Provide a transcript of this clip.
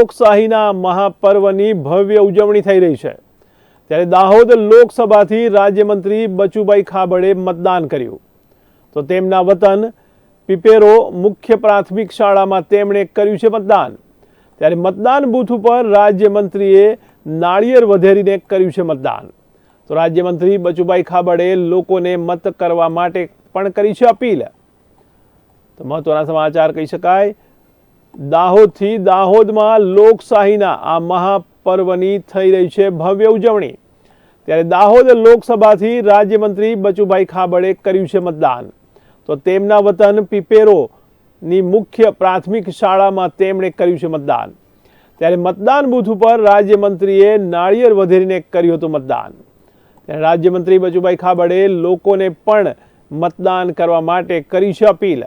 લોકશાહીના મહાપર્વની ભવ્ય ઉજવણી થઈ રહી છે. ત્યારે દાહોદ લોકસભાથી રાજ્યમંત્રી બચુભાઈ ખાબડે મતદાન કર્યું. તો તેમના વતન પીપેરો મુખ્ય પ્રાથમિક શાળામાં તેમણે કર્યું છે મતદાન. ત્યારે મતદાન બૂથ ઉપર રાજ્યમંત્રીએ નાળિયેર વધેરીને કર્યું છે મતદાન. તો રાજ્યમંત્રી બચુભાઈ ખાબડે લોકોને મત કરવા માટે પણ કરી છે અપીલ. તો મહત્વના સમાચાર કહી શકાય દાહોદથી દાહોદમાં લોકશાહીના આ મહાપર્વની થઈ રહી છે ભવ્ય ઉજવણી. ત્યારે દાહોદ લોકસભાથી રાજ્યમંત્રી બચુભાઈ ખાબડે કર્યું છે મતદાન. તો તેમના વતન પીપેરોની મુખ્ય પ્રાથમિક શાળામાં તેમણે કર્યું છે મતદાન. ત્યારે મતદાન બૂથ ઉપર રાજ્યમંત્રીએ નાળિયેર વધેરીને કર્યું હતું મતદાન. ત્યારે રાજ્યમંત્રી બચુભાઈ ખાબડે લોકોને પણ મતદાન કરવા માટે કરી છે અપીલ.